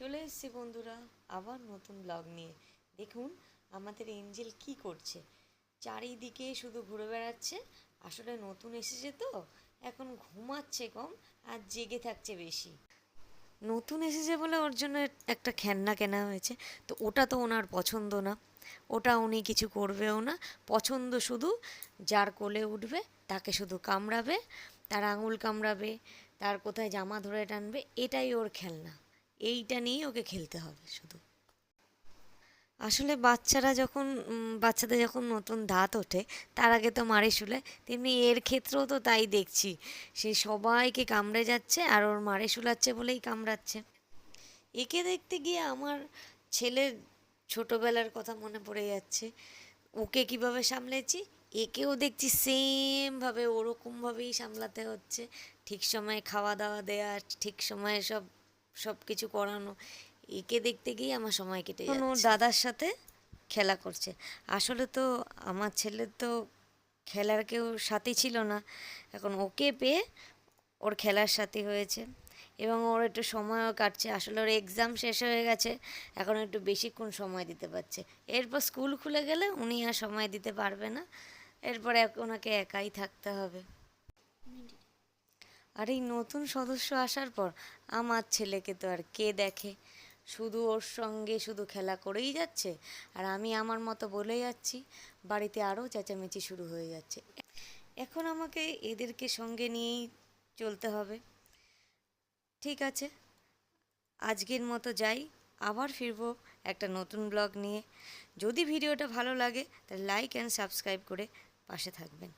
চলে এসেছি বন্ধুরা, আবার নতুন ব্লগ নিয়ে। দেখুন আমাদের এঞ্জেল কি করছে। চারিদিকে শুধু ঘুরে বেড়াচ্ছে, আসলে নতুন এসেছে তো, এখন ঘুমাচ্ছে কম আর জেগে থাকছে বেশি। নতুন এসেছে বলে ওর জন্য একটা খেলনা কেনা হয়েছে, তো ওটা তো ওনার পছন্দ না। ওটা উনি কিছু করবেও না, পছন্দ শুধু যার কোলে উঠবে তাকে শুধু কামড়াবে, তার আঙুল কামড়াবে, তার কোথায় জামা ধরে টানবে, এটাই ওর খেলনা। এইটা নিয়েই ওকে খেলতে হবে শুধু। আসলে বাচ্চারা যখন বাচ্চাদের যখন নতুন দাঁত ওঠে, তার আগে তো মারে শুলে, তেমনি এর ক্ষেত্রেও তো তাই দেখছি। সে সবাইকে কামড়ে যাচ্ছে আর ওর মারে শুলাচ্ছে বলেই কামড়াচ্ছে। একে দেখতে গিয়ে আমার ছেলের ছোটবেলার কথা মনে পড়ে যাচ্ছে। ওকে কীভাবে সামলেছি? একেও দেখছি সেমভাবে, ওরকমভাবেই সামলাতে হচ্ছে। ঠিক সময়ে খাওয়া দাওয়া দেয়া, ঠিক সময়ে সব সব কিছু করানো একে দেখতে গিয়ে আমার সময় কেটে যাচ্ছে। ওর দাদার সাথে খেলা করছে। আসলে তো আমার ছেলের তো খেলার কেউ সাথী ছিল না। এখন ওকে পেয়ে ওর খেলার সাথী হয়েছে এবং ওর একটু সময়ও কাটছে। আসলে ওর এক্সাম শেষ হয়ে গেছে এখন একটু বেশিক্ষণ সময় দিতে পারছে। এরপর স্কুল খুলে গেলে উনি আর সময় দিতে পারবে না। এরপর এক- ওনাকে একাই থাকতে হবে। আর এই নতুন সদস্য আসার পর আমার ছেলেকে তো আর কে দেখে? শুধু ওর সঙ্গে শুধু খেলা করেই যাচ্ছে? আর আমি আমার মতো বলে যাচ্ছি, বাড়িতে আরও চেঁচামেচি শুরু হয়ে যাচ্ছে। এখন আমাকে এদেরকে সঙ্গে নিয়েই চলতে হবে। ঠিক আছে, আজকের মতো যাই, আবার ফিরবো একটা নতুন ব্লগ নিয়ে। যদি ভিডিওটা ভালো লাগে, তাহলে লাইক অ্যান্ড সাবস্ক্রাইব করে পাশে থাকবেন।